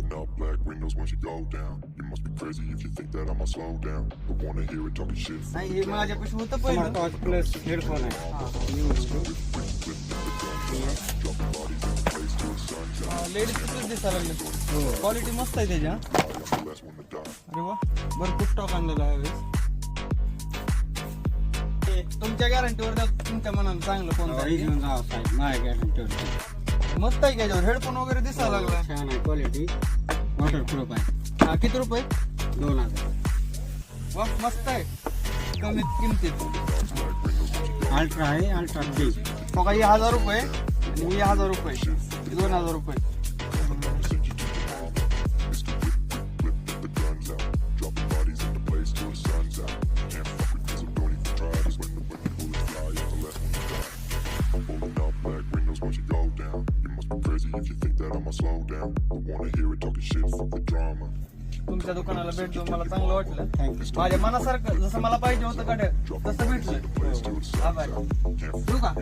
Pulling up black windows once you go down. You must be crazy if you think that I'ma slow down. But wanna hear it talking shit. नाही हे माझ्यापाशी होतं पहिलं smart watch plus headphone आहे ladies दिसायला लागले quality मस्त आहे त्याच्या The last one to die. अरे वा भरपूर स्टॉक आणलेला आहे यावेळेस. तुमच्या गॅरंटीवर तुमच्या मनानं चांगलं हे साहेब माझ्या गॅरंटीवर मस्त आहे का याच्यावर? हेडफोन वगैरे दिसायला लागला छान आहे क्वालिटी वॉटरप्रूफ आहे. हा, किती रुपये? दोन हजार. वा मस्त आहे. कमीत किमतीत. अल्ट्रा आहे अल्ट्रा थ्री बघा हे हजार रुपये आणि हे हजार रुपये. हे दोन हजार रुपये. Windows once you go down. You must be crazy if you think that I'ma slow down. But wanna hear it talking shit, fuck the drama. तुमच्या दुकानाला भेट देऊन मला चांगलं वाटलं माझ्या मनासारखं जसं मला पाहिजे होतं गाड्या तसं भेटलं आभार ठेवू का